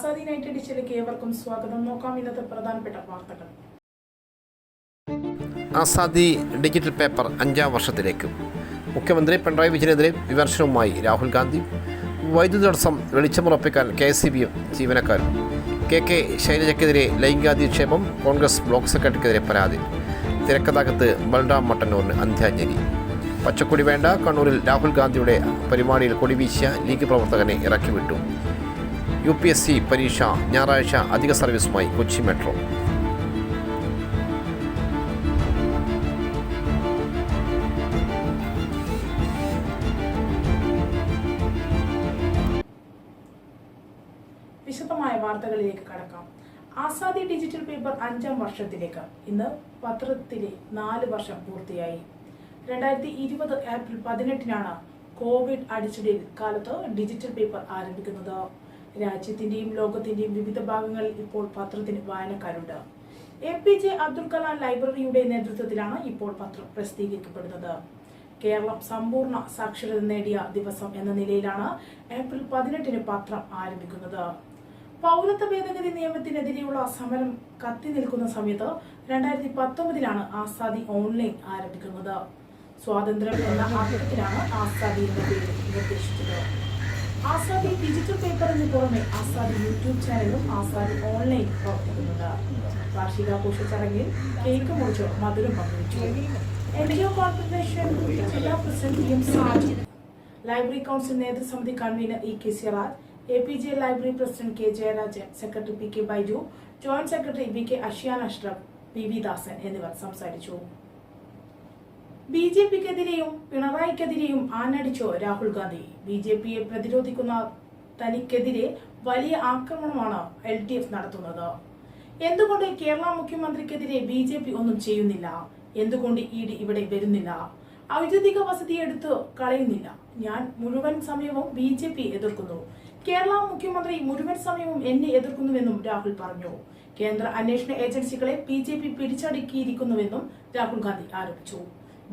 Azadi night എഡിഷനിലേക്ക് ഏവർക്കും സ്വാഗതം. നോക്കാം ഇന്നത്തെ പ്രധാനപ്പെട്ട വാർത്തകൾ. ആസാദി ഡിജിറ്റൽ പേപ്പർ അഞ്ചാം വർഷത്തിലേക്ക്. മുഖ്യമന്ത്രി പിണറായി വിജയനെതിരെ വിമർശനവുമായി രാഹുൽ ഗാന്ധി. വൈദ്യുതി തടസ്സം വെളിച്ചമുറപ്പിക്കാൻ കെ എസ് സി ബി ജീവനക്കാരും. കെ കെ ശൈലജയ്ക്കെതിരെ ലൈംഗികാധിക്ഷേപം കോൺഗ്രസ് ബ്ലോക്ക് സെക്രട്ടറിക്കെതിരെ പരാതി. തിരക്കഥാകത്ത് ബൽറാം മട്ടന്നൂറിന് അന്ത്യാഞ്ജലി. പച്ചക്കൊടി വേണ്ട കണ്ണൂരിൽ രാഹുൽ ഗാന്ധിയുടെ പരിപാടിയിൽ കൊടിവീശിയ ലീഗ് പ്രവർത്തകനെ ഇറക്കിവിട്ടു. യു പി എസ് സി പരീക്ഷ ഞായറാഴ്ച അധിക സർവീസുമായി കൊച്ചി മെട്രോ. വിശദമായ വാർത്തകളിലേക്ക് കടക്കാം. ആസാദി ഡിജിറ്റൽ പേപ്പർ അഞ്ചാം വർഷത്തിലേക്ക്. ഇന്ന് പത്രത്തിലെ നാല് വർഷം പൂർത്തിയായി. രണ്ടായിരത്തി ഇരുപത് ഏപ്രിൽ പതിനെട്ടിനാണ് കോവിഡ് അടിച്ചടിയിൽ കാലത്ത് ഡിജിറ്റൽ പേപ്പർ ആരംഭിക്കുന്നത്. രാജ്യത്തിന്റെയും ലോകത്തിന്റെയും വിവിധ ഭാഗങ്ങളിൽ ഇപ്പോൾ പത്രത്തിന് വായനക്കാരുണ്ട്. A P J Abdul Kalam ലൈബ്രറിയുടെ നേതൃത്വത്തിലാണ് ഇപ്പോൾ പത്രം പ്രസിദ്ധീകരിക്കപ്പെടുന്നത്. കേരളം സമ്പൂർണ സാക്ഷരത നേടിയ ദിവസം എന്ന നിലയിലാണ് ഏപ്രിൽ പതിനെട്ടിന് പത്രം ആരംഭിക്കുന്നത്. പൗരത്വ ഭേദഗതി നിയമത്തിനെതിരെയുള്ള സമരം കത്തി നിൽക്കുന്ന സമയത്ത് രണ്ടായിരത്തി പത്തൊമ്പതിലാണ് ആസാദി ഓൺലൈൻ ആരംഭിക്കുന്നത്. സ്വാതന്ത്ര്യം എന്ന അർത്ഥത്തിലാണ് ആസാദി എന്ന പേര് നിർദ്ദേശിച്ചത്. ആസാദി ഡിജിറ്റൽ പേപ്പറിന് പുറമെ ആസാദി യൂട്യൂബ് ചാനലും ആസാദി ഓൺലൈൻ പ്രവർത്തിക്കുന്നുണ്ട് വാർഷികാഘോഷ ചടങ്ങിൽ കേക്ക് മുറിച്ച് മധുരം പങ്കുവച്ചു. എൻ കോർപ്പറേഷൻ ജില്ലാ president M Saji. Library council നേതൃസമിതി convener E K Siraj. A P J library president K Jayarajan. Secretary P K Baiju. Joint secretary B K Ashiyan Ashraf P V Dasan എന്നിവർ സംസാരിച്ചു. B J പിക്കെതിരെയും പിണറായിക്കെതിരെയും ആഞ്ഞടിച്ചു Rahul Gandhi? B J പിയെ പ്രതിരോധിക്കുന്ന തനിക്കെതിരെ വലിയ ആക്രമണമാണ് L D F നടത്തുന്നത്. എന്തുകൊണ്ട് കേരള മുഖ്യമന്ത്രിക്കെതിരെ ബി ജെ പി ഒന്നും ചെയ്യുന്നില്ല? എന്തുകൊണ്ട് ഇ ഡി ഇവിടെ വരുന്നില്ല? ഔദ്യോഗിക വസതി എടുത്ത് കളയുന്നില്ല. ഞാൻ മുഴുവൻ സമയവും ബി ജെ പി എതിർക്കുന്നു. കേരള മുഖ്യമന്ത്രി മുഴുവൻ സമയവും എന്നെ എതിർക്കുന്നുവെന്നും രാഹുൽ പറഞ്ഞു. കേന്ദ്ര അന്വേഷണ ഏജൻസികളെ ബി ജെ പി പിടിച്ചടക്കിയിരിക്കുന്നുവെന്നും രാഹുൽ ഗാന്ധി ആരോപിച്ചു.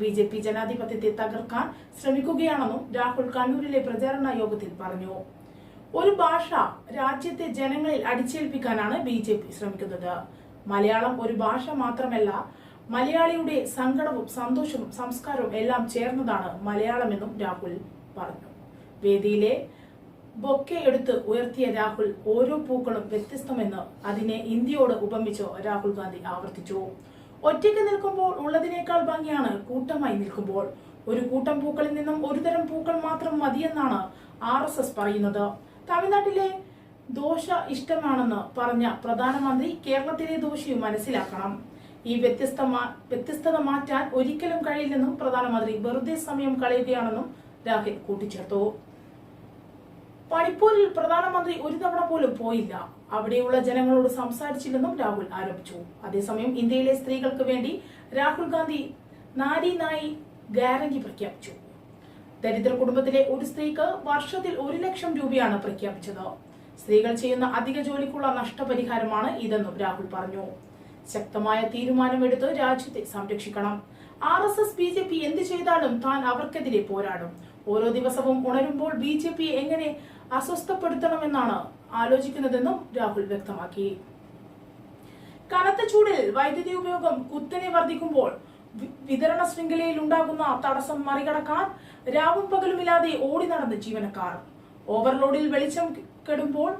ബി ജെ പി ജനാധിപത്യത്തെ തകർക്കാൻ ശ്രമിക്കുകയാണെന്നും രാഹുൽ കണ്ണൂരിലെ പ്രചാരണ യോഗത്തിൽ പറഞ്ഞു. ഒരു ഭാഷ രാജ്യത്തെ ജനങ്ങളിൽ അടിച്ചേൽപ്പിക്കാനാണ് ബി ജെ പി ശ്രമിക്കുന്നത്. മലയാളം ഒരു ഭാഷ മാത്രമല്ല മലയാളിയുടെ സങ്കടവും സന്തോഷവും സംസ്കാരവും എല്ലാം ചേർന്നതാണ് മലയാളമെന്നും രാഹുൽ പറഞ്ഞു. വേദിയിലെ ബൊക്കെ എടുത്ത് ഉയർത്തിയ രാഹുൽ ഓരോ പൂക്കളും വ്യത്യസ്തമെന്ന് അതിനെ ഇന്ത്യയോട് ഉപമിച്ചോ രാഹുൽ ഗാന്ധി ആവർത്തിച്ചു. ഒറ്റയ്ക്ക് നിൽക്കുമ്പോൾ ഉള്ളതിനേക്കാൾ ഭംഗിയാണ് കൂട്ടമായി നിൽക്കുമ്പോൾ. ഒരു കൂട്ടം പൂക്കളിൽ നിന്നും ഒരുതരം പൂക്കൾ മാത്രം മതിയെന്നാണ് ആർ എസ് എസ് പറയുന്നത്. തമിഴ്നാട്ടിലെ ദോഷ ഇഷ്ടമാണെന്ന് പറഞ്ഞ പ്രധാനമന്ത്രി കേരളത്തിലെ ദോശയും മനസ്സിലാക്കണം. ഈ വ്യത്യസ്ത വ്യത്യസ്തത മാറ്റാൻ ഒരിക്കലും കഴിയില്ലെന്നും പ്രധാനമന്ത്രി വെറുതെ സമയം കളയുകയാണെന്നും രാഹുൽ കൂട്ടിച്ചേർത്തു. പണിപ്പൂരിൽ പ്രധാനമന്ത്രി ഒരു തവണ പോലും പോയില്ല. അവിടെയുള്ള ജനങ്ങളോട് സംസാരിച്ചില്ലെന്നും രാഹുൽ ആരോപിച്ചു. അതേസമയം ഇന്ത്യയിലെ സ്ത്രീകൾക്ക് വേണ്ടി രാഹുൽ ഗാന്ധി നാരി നായി ഗ്യാരണ്ടി പ്രഖ്യാപിച്ചു. ദരിദ്ര കുടുംബത്തിലെ ഒരു സ്ത്രീക്ക് വർഷത്തിൽ ഒരു ലക്ഷം രൂപയാണ് പ്രഖ്യാപിച്ചത്. സ്ത്രീകൾ ചെയ്യുന്ന അധിക ജോലിക്കുള്ള നഷ്ടപരിഹാരമാണ് ഇതെന്നും രാഹുൽ പറഞ്ഞു. ശക്തമായ തീരുമാനമെടുത്ത് രാജ്യത്തെ സംരക്ഷിക്കണം. R S S B J P എന്ത് ചെയ്താലും താൻ അവർക്കെതിരെ പോരാടും. ഓരോ ദിവസവും ഉണരുമ്പോൾ ബി ജെ പിയെ എങ്ങനെ അസ്വസ്ഥപ്പെടുത്തണമെന്നാണ് ആലോചിക്കുന്നതെന്നും രാഹുൽ വ്യക്തമാക്കി. കനത്ത ചൂടിൽ വൈദ്യുതി ഉപയോഗം കുത്തനെ വർദ്ധിക്കുമ്പോൾ വിതരണ ശൃംഖലയിൽ ഉണ്ടാകുന്ന തടസ്സം മറികടക്കാൻ രാവും പകലുമില്ലാതെ ഓടി നടന്ന ജീവനക്കാർ. ഓവർലോഡിൽ വെളിച്ചം കെടുമ്പോൾ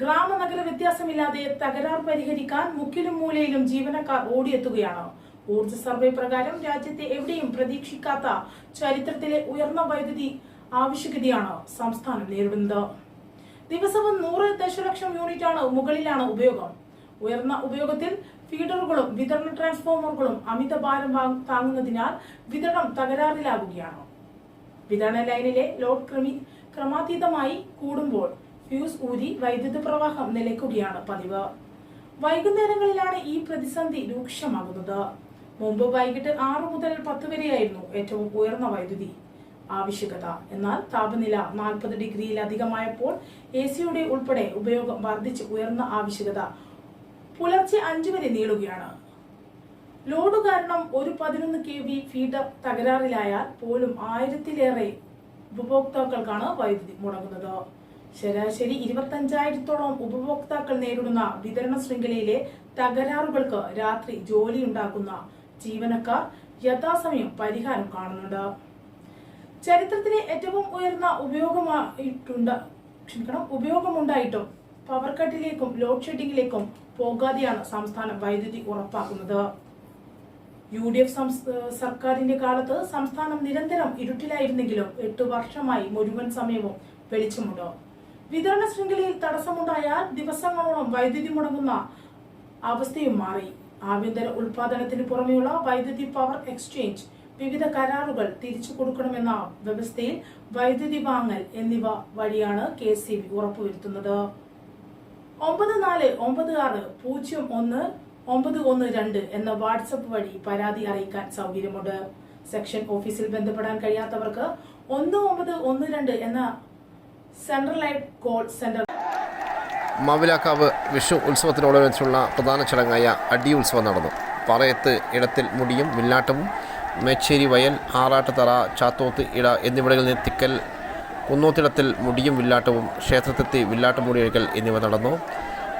ഗ്രാമ നഗര വ്യത്യാസമില്ലാതെ തകരാർ പരിഹരിക്കാൻ മുക്കിലും മൂലയിലും ജീവനക്കാർ ഓടിയെത്തുകയാണ്. ഊർജ സർവേ പ്രകാരം രാജ്യത്തെ എവിടെയും പ്രതീക്ഷിക്കാത്ത ചരിത്രത്തിലെ ഉയർന്ന വൈദ്യുതി ആവശ്യകതയാണ് സംസ്ഥാനം നേരിടുന്നത്. ദിവസവും നൂറ് ദശലക്ഷം ആണ് മുകളിലാണ് ഉപയോഗം. ഉയർന്ന ഉപയോഗത്തിൽ ഫീഡറുകളും വിതരണ ട്രാൻസ്ഫോമറുകളും അമിത ഭാരം താങ്ങുന്നതിനാൽ വിതരണം തകരാറിലാകുകയാണ് വിതരണ ലൈനിലെ ലോഡ് ക്രമി ക്രമാതീതമായി കൂടുമ്പോൾ ഫ്യൂസ് ഊരി വൈദ്യുത പ്രവാഹം നിലയ്ക്കുകയാണ് പതിവ്. വൈകുന്നേരങ്ങളിലാണ് ഈ പ്രതിസന്ധി രൂക്ഷമാകുന്നത്. മുമ്പ് വൈകിട്ട് ആറു മുതൽ പത്ത് വരെയായിരുന്നു ഏറ്റവും ഉയർന്ന വൈദ്യുതി. ആവശ്യകത. എന്നാൽ താപനില നാൽപ്പത് ഡിഗ്രിയിലധികമായപ്പോൾ എ സിയുടെ ഉൾപ്പെടെ ഉപയോഗം വർദ്ധിച്ച് ഉയർന്ന ആവശ്യകത പുലർച്ചെ അഞ്ചു വരെ നീളുകയാണ്. ലോഡ് കാരണം ഒരു പതിനൊന്ന് കെ വി ഫീഡർ തകരാറിലായാൽ പോലും ആയിരത്തിലേറെ ഉപഭോക്താക്കൾക്കാണ് വൈദ്യുതി മുടങ്ങുന്നത്. ശരാശരി ഇരുപത്തഞ്ചായിരത്തോളം ഉപഭോക്താക്കൾ നേരിടുന്ന വിതരണ ശൃംഖലയിലെ തകരാറുകൾക്ക് രാത്രി ജോലിയുണ്ടാക്കുന്ന ജീവനക്കാർ യഥാസമയം പരിഹാരം കാണുന്നുണ്ട്. ചരിത്രത്തിലെ ഏറ്റവും ഉയർന്ന ഉപയോഗമായിട്ടുണ്ട്. ക്ഷമിക്കണം ഉപയോഗമുണ്ടായിട്ടും പവർ കട്ടിലേക്കും ലോഡ് ഷെഡിങ്ങിലേക്കും പോകാതെയാണ് സംസ്ഥാനം വൈദ്യുതി ഉറപ്പാക്കുന്നത്. യു ഡി എഫ് സർക്കാരിന്റെ കാലത്ത് സംസ്ഥാനം നിരന്തരം ഇരുട്ടിലായിരുന്നെങ്കിലും എട്ടു വർഷമായി മുഴുവൻ സമയവും വെളിച്ചമുണ്ടോ. വിതരണ ശൃംഖലയിൽ തടസ്സമുണ്ടായാൽ ദിവസങ്ങളോളം വൈദ്യുതി മുടങ്ങുന്ന അവസ്ഥയും മാറി. ആഭ്യന്തര ഉൽപാദനത്തിന് പുറമെയുള്ള വൈദ്യുതി പവർ എക്സ്ചേഞ്ച് വിവിധ കരാറുകൾ തിരിച്ചു കൊടുക്കണമെന്ന വ്യവസ്ഥയിൽ വൈദ്യുതി വാങ്ങൽ എന്നിവ വഴിയാണ് കെ സി ബി ഉറപ്പുവരുത്തുന്നത്. ഒമ്പത് നാല് ഒമ്പത് ആറ് പൂജ്യം ഒന്ന് ഒമ്പത് ഒന്ന് രണ്ട് എന്ന വാട്സപ്പ് വഴി പരാതി അറിയിക്കാൻ സൗകര്യമുണ്ട്. സെക്ഷൻ ഓഫീസിൽ ബന്ധപ്പെടാൻ കഴിയാത്തവർക്ക് ഒന്ന് ഒമ്പത് ഒന്ന് രണ്ട് എന്ന central life call centre Mavilakkavu Vishu ഉത്സവത്തിനോടനുബന്ധിച്ചുള്ള പ്രധാന ചടങ്ങായ അടി ഉത്സവം നടന്നു. പറയത്ത് ഇടത്തിൽ മുടിയും വില്ലാട്ടവും മേച്ചേരി വയൽ ആറാട്ടുതറ ചാത്തോത്ത് ഇട എന്നിവിടങ്ങളിൽ നിന്ന് തിക്കൽ കുന്നോത്തിടത്തിൽ മുടിയും വില്ലാട്ടവും ക്ഷേത്രത്തെത്തി വില്ലാട്ടം മുടിയൊഴിക്കൽ എന്നിവ നടന്നു.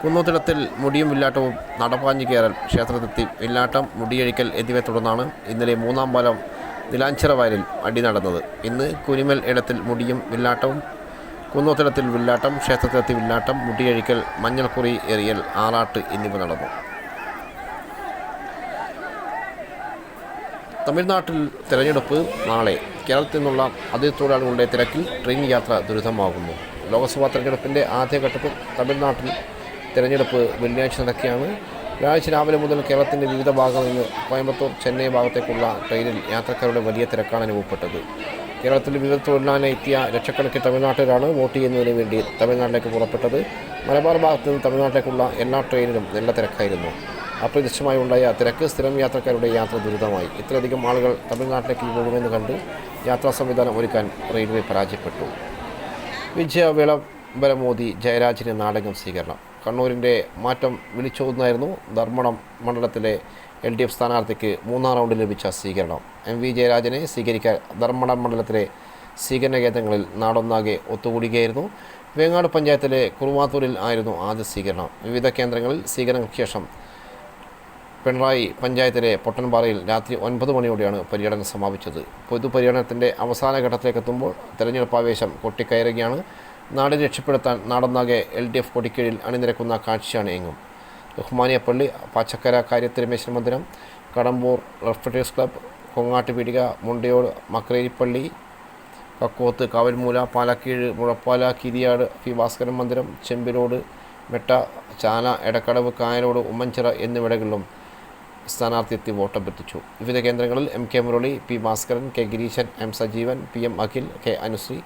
കുന്നോത്തിടത്തിൽ മുടിയും വില്ലാട്ടവും നടപ്പാഞ്ഞു കയറൽ ക്ഷേത്രത്തെത്തി വില്ലാട്ടം മുടിയഴിക്കൽ എന്നിവയെ തുടർന്നാണ് ഇന്നലെ മൂന്നാം പാലം നിലാഞ്ചിറ വയലിൽ അടി നടന്നത്. ഇന്ന് കുനിമൽ ഇടത്തിൽ മുടിയും വില്ലാട്ടവും കുന്നോത്തിടത്തിൽ വില്ലാട്ടം ക്ഷേത്രത്തിലെത്തി വില്ലാട്ടം മുടിയഴിക്കൽ മഞ്ഞൾക്കുറി എറിയൽ ആറാട്ട് എന്നിവ നടന്നു. തമിഴ്നാട്ടിൽ തിരഞ്ഞെടുപ്പ് നാളെ. കേരളത്തിൽ നിന്നുള്ള അതിഥി തൊഴിലാളികളുടെ തിരക്കിൽ ട്രെയിൻ യാത്ര ദുരിതമാകുന്നു. ലോക്സഭാ തെരഞ്ഞെടുപ്പിന്റെ ആദ്യഘട്ടത്തിൽ തമിഴ്നാട്ടിൽ തിരഞ്ഞെടുപ്പ് വെള്ളിയാഴ്ച നടക്കുകയാണ്. വ്യാഴാഴ്ച രാവിലെ മുതൽ കേരളത്തിന്റെ വിവിധ ഭാഗങ്ങളിൽ നിന്ന് കോയമ്പത്തൂർ ചെന്നൈ ഭാഗത്തേക്കുള്ള ട്രെയിനിൽ യാത്രക്കാരുടെ വലിയ തിരക്കാണ് അനുഭവപ്പെട്ടത്. കേരളത്തിൽ വിവിധ തൊഴിലാളി എത്തിയ ലക്ഷക്കണക്കിന് തമിഴ്നാട്ടിലാണ് വോട്ട് ചെയ്യുന്നതിന് വേണ്ടി തമിഴ്നാട്ടിലേക്ക് പുറപ്പെട്ടത്. മലബാർ ഭാഗത്ത് നിന്ന് തമിഴ്നാട്ടിലേക്കുള്ള എല്ലാ ട്രെയിനിലും നല്ല തിരക്കായിരുന്നു. അപ്രതീക്ഷിതമായി ഉണ്ടായ തിരക്ക് സ്ഥിരം യാത്രക്കാരുടെ യാത്ര ദുരിതമായി. ഇത്രയധികം ആളുകൾ തമിഴ്നാട്ടിലേക്ക് പോകുമെന്ന് കണ്ട് യാത്രാ സംവിധാനം ഒരുക്കാൻ റെയിൽവേ പരാജയപ്പെട്ടു. വിജയ വിളംബരമോദി ജയരാജിന് നാടകം സ്വീകരണം. കണ്ണൂരിന്റെ മാറ്റം വിളിച്ചോതുന്നായിരുന്നു ധർമ്മടം മണ്ഡലത്തിലെ എൽ ഡി എഫ് സ്ഥാനാർത്ഥിക്ക് മൂന്നാം റൗണ്ടിൽ ലഭിച്ച സ്വീകരണം. എം വി ജയരാജനെ സ്വീകരിക്കാൻ ധർമ്മടം മണ്ഡലത്തിലെ സ്വീകരണ കേന്ദ്രങ്ങളിൽ നാടൊന്നാകെ ഒത്തുകൂടുകയായിരുന്നു വേങ്ങാട് പഞ്ചായത്തിലെ കുറുവാത്തൂരിൽ ആയിരുന്നു ആദ്യ സ്വീകരണം. വിവിധ കേന്ദ്രങ്ങളിൽ സ്വീകരണങ്ങൾക്ക് ശേഷം പിണറായി പഞ്ചായത്തിലെ പൊട്ടൻപാറയിൽ രാത്രി ഒൻപത് മണിയോടെയാണ് പര്യടനം സമാപിച്ചത്. പൊതുപര്യടനത്തിന്റെ അവസാന ഘട്ടത്തിലേക്ക് എത്തുമ്പോൾ തെരഞ്ഞെടുപ്പ് ആവേശം കൊട്ടിക്കയറുകയാണ്. നാടിനെ രക്ഷപ്പെടുത്താൻ നാടൊന്നാകെ എൽ ഡി എഫ് കൊടിക്കീഴിൽ അണിനിരക്കുന്ന കാഴ്ചയാണ് എങ്ങും ബഹുമാനിയപ്പള്ളി പാച്ചക്കര കാര്യത്തിരമേശ്വര മന്ദിരം Kadambur rafters club Kongattupeedika Mundayode Makreripalli Kakkoth Kavalmoola Palakkeezh Muzhappala Kiriyad P Bhaskaran Mandiram Chembilode Metta ചാല എടക്കടവ് കായലോട് ഉമ്മൻചിറ എന്നിവിടങ്ങളിലും സ്ഥാനാർത്ഥി എത്തി വോട്ടഭ്യർത്ഥിച്ചു വിവിധ കേന്ദ്രങ്ങളിൽ M K Murali P Bhaskaran K Gireeshan M Sajeevan P M Akhil K Anusree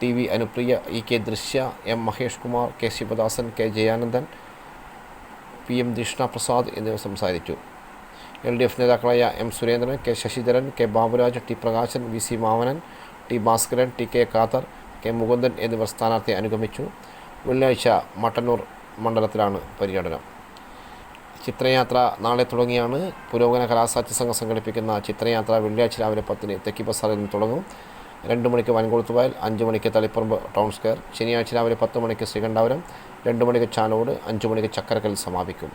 T V Anupriya E K Drishya M Mahesh Kumar K Sivadasan K Jayanandan P M Drishna Prasad എന്നിവർ സംസാരിച്ചു. L D F നേതാക്കളായ M Surendran K Sasidharan K Baburaj T Prakashan V C Mamanan T Bhaskaran T K Khader K Mukundan എന്നിവർ സ്ഥാനാർത്ഥിയെ അനുഗമിച്ചു. വെള്ളിയാഴ്ച മട്ടന്നൂർ മണ്ഡലത്തിലാണ് പര്യടനം. ചിത്രയാത്ര നാളെ തുടങ്ങിയാണ്. പുരോഗമന കലാസാഹിത്യ സംഘം സംഘടിപ്പിക്കുന്ന ചിത്രയാത്ര വെള്ളിയാഴ്ച രാവിലെ പത്തിന് തെക്കി ബസാറിൽ നിന്ന് തുടങ്ങും. രണ്ട് മണിക്ക് വൻകുളത്തുവായൽ അഞ്ച് മണിക്ക് തളിപ്പറമ്പ് ടൗൺ സ്ക്വയർ ശനിയാഴ്ച രാവിലെ പത്ത് മണിക്ക് ശ്രീകണ്ഠാപുരം രണ്ട് മണിക്ക് ചാലോട് അഞ്ച് മണിക്ക് ചക്കരക്കൽ സമാപിക്കും.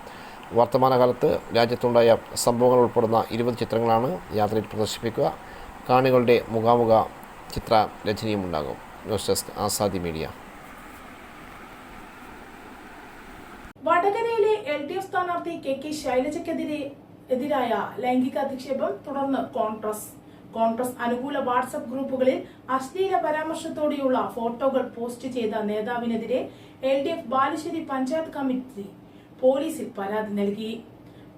വർത്തമാനകാലത്ത് രാജ്യത്തുണ്ടായ സംഭവങ്ങൾ ഉൾപ്പെടുന്ന ഇരുപത് ചിത്രങ്ങളാണ് യാത്രയിൽ പ്രദർശിപ്പിക്കുക. കാണികളുടെ മുഖാമുഖ ചിത്ര രചനയും ഉണ്ടാകും news desk Azadi media. D F സ്ഥാനാർത്ഥി കെ കെ ശൈലജയ്ക്കെതിരെ എതിരായ ലൈംഗിക അധിക്ഷേപം തുടർന്ന് കോൺഗ്രസ്. കോൺഗ്രസ് അനുകൂല വാട്സപ്പ് ഗ്രൂപ്പുകളിൽ അശ്ലീല പരാമർശത്തോടെയുള്ള ഫോട്ടോകൾ പോസ്റ്റ് ചെയ്ത നേതാവിനെതിരെ L D F Balussery panchayat committee പോലീസിൽ പരാതി നൽകി.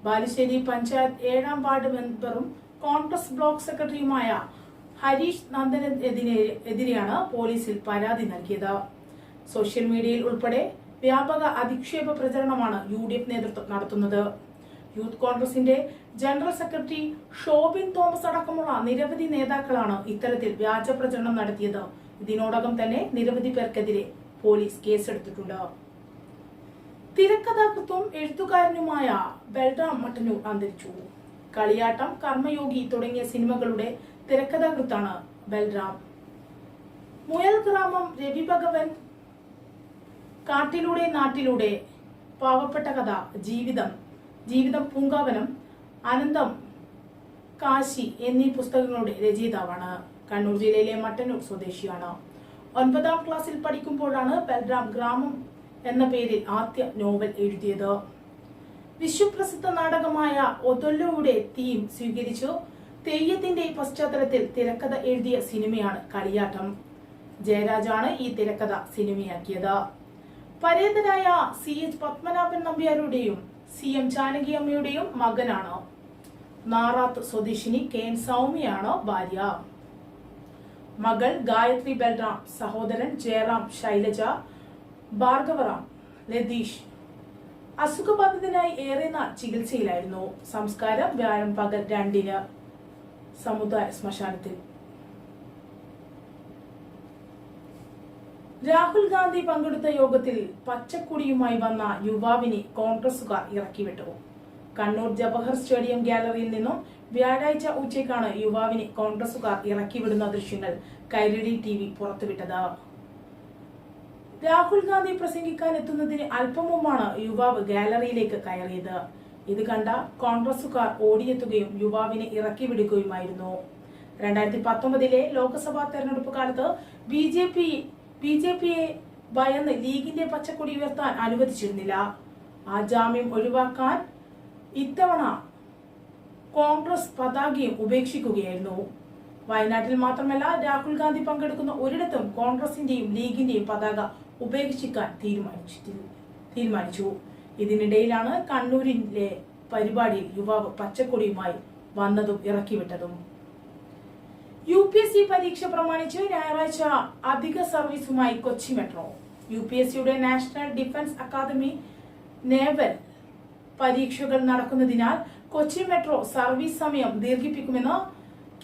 ബാലുശ്ശേരി പഞ്ചായത്ത് ഏഴാം വാർഡ് മെമ്പറും കോൺഗ്രസ് ബ്ലോക്ക് സെക്രട്ടറിയുമായ ഹരീഷ് നന്ദനെതിരെ എതിരെയാണ് പോലീസിൽ പരാതി നൽകിയത്. സോഷ്യൽ മീഡിയയിൽ ഉൾപ്പെടെ വ്യാപക അധിക്ഷേപ പ്രചരണമാണ് യു ഡി എഫ് നേതൃത്വം നടത്തുന്നത്. യൂത്ത് കോൺഗ്രസിന്റെ ജനറൽ സെക്രട്ടറി ഷോബിൻ തോമസ് അടക്കമുള്ള നിരവധി നേതാക്കളാണ് ഇത്തരത്തിൽ വ്യാജ പ്രചരണം നടത്തിയത്. ഇതിനോടകം തന്നെ നിരവധി പേർക്കെതിരെ പോലീസ് കേസെടുത്തിട്ടുണ്ട്. തിരക്കഥാകൃത്തും എഴുത്തുകാരനുമായ ബൽറാം മട്ടന്നൂർ അന്തരിച്ചു. കളിയാട്ടം കർമ്മയോഗി തുടങ്ങിയ സിനിമകളുടെ തിരക്കഥാകൃത്താണ് ബൽറാം. മുയൽ ഗ്രാമം രവി ഭഗവൻ കാട്ടിലൂടെ നാട്ടിലൂടെ പാവപ്പെട്ട കഥ ജീവിതം. ജീവിതം പൂങ്കാവനം അനന്തം കാശി എന്നീ പുസ്തകങ്ങളുടെ രചയിതാവാണ്. കണ്ണൂർ ജില്ലയിലെ മട്ടന്നൂർ സ്വദേശിയാണ്. ഒൻപതാം ക്ലാസ്സിൽ പഠിക്കുമ്പോഴാണ് ബൽറാം ഗ്രാമം എന്ന പേരിൽ ആദ്യ നോവൽ എഴുതിയത്. വിശ്വപ്രസിദ്ധ നാടകമായ ഒതൊല്ലോയുടെ തീം സ്വീകരിച്ചു. തെയ്യത്തിന്റെ പശ്ചാത്തലത്തിൽ തിരക്കഥ എഴുതിയ സിനിമയാണ് കളിയാട്ടം. ജയരാജാണ് ഈ തിരക്കഥ സിനിമയാക്കിയത്. പരേതനായ സി എച്ച് പത്മനാഭൻ നമ്പ്യാരുടെയും സി എം ജാനകി അമ്മയുടെയും മകനാണ്. നാറാത്ത് സ്വദേശിനി കെ എൻ സൗമ്യയാണ് ഭാര്യ. മകൾ ഗായത്രി ബൽറാം സഹോദരൻ ജയറാം ശൈലജ ഭാർഗവറാം ലതീഷ്. അസുഖബാധിതനായി ഏറെ നാൾ ചികിത്സയിലായിരുന്നു. സംസ്കാരം വ്യാഴം പകൽ രണ്ടിന്. സമുദായ ശ്മശാനത്തിൽ. രാഹുൽ ഗാന്ധി പങ്കെടുത്ത യോഗത്തിൽ പച്ചക്കുടിയുമായി വന്ന യുവാവിനെ കോൺഗ്രസുകാർ ഇറക്കിവിട്ടു. കണ്ണൂർ ജവഹർ സ്റ്റേഡിയം ഗാലറിയിൽ നിന്നും വ്യാഴാഴ്ച ഉച്ചയ്ക്കാണ് യുവാവിനെ കോൺഗ്രസുകാർ ഇറക്കിവിടുന്ന ദൃശ്യങ്ങൾ കൈരളി ടി വി പുറത്തുവിട്ടത്. രാഹുൽ ഗാന്ധി പ്രസംഗിക്കാൻ എത്തുന്നതിന് അല്പം മുമ്പാണ് യുവാവ് ഗാലറിയിലേക്ക് കയറിയത്. ഇത് കണ്ട കോൺഗ്രസുകാർ ഓടിയെത്തുകയും യുവാവിനെ ഇറക്കി വിടുകയുമായിരുന്നു രണ്ടായിരത്തി പത്തൊമ്പതിലെ ലോക്സഭാ തെരഞ്ഞെടുപ്പ് കാലത്ത് B J P B J പിയെ ഭയന്ന് ലീഗിന്റെ പച്ചക്കൊടി ഉയർത്താൻ അനുവദിച്ചിരുന്നില്ല. ആ ജാമ്യം ഒഴിവാക്കാൻ ഇത്തവണ കോൺഗ്രസ് പതാകയും ഉപേക്ഷിക്കുകയായിരുന്നു. വയനാട്ടിൽ മാത്രമല്ല രാഹുൽ ഗാന്ധി പങ്കെടുക്കുന്ന ഒരിടത്തും കോൺഗ്രസിന്റെയും ലീഗിന്റെയും പതാക ഉപേക്ഷിക്കാൻ തീരുമാനിച്ചിട്ടില്ല തീരുമാനിച്ചു. ഇതിനിടയിലാണ് കണ്ണൂരിലെ പരിപാടിയിൽ യുവാവ് പച്ചക്കൊടിയുമായി വന്നതും ഇറക്കിവിട്ടതും. യു പി എസ് സി പരീക്ഷ പ്രമാണിച്ച് ഞായറാഴ്ച അധിക സർവീസുമായി Kochi metro. U P S സിയുടെ നാഷണൽ ഡിഫൻസ് അക്കാദമി നേവൽ പരീക്ഷകൾ നടക്കുന്നതിനാൽ കൊച്ചി മെട്രോ സർവീസ് സമയം ദീർഘിപ്പിക്കുമെന്ന്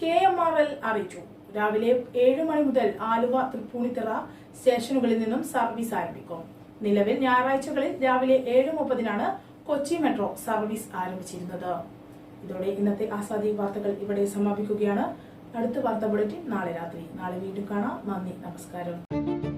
കെ എം ആർ എൽ അറിയിച്ചു. രാവിലെ ഏഴ് മണി മുതൽ ആലുവ തൃപ്പൂണിത്തറ സ്റ്റേഷനുകളിൽ നിന്നും സർവീസ് ആരംഭിക്കും. നിലവിൽ ഞായറാഴ്ചകളിൽ രാവിലെ ഏഴ് മുപ്പതിനാണ് കൊച്ചി മെട്രോ സർവീസ് ആരംഭിച്ചിരുന്നത്. ഇതോടെ ഇന്നത്തെ ആസാദി വാർത്തകൾ ഇവിടെ സമാപിക്കുകയാണ്. അടുത്ത വാർത്താ ബുള്ളറ്റിൻ നാളെ രാത്രി. നാളെ വീണ്ടും കാണാം. നന്ദി. നമസ്കാരം.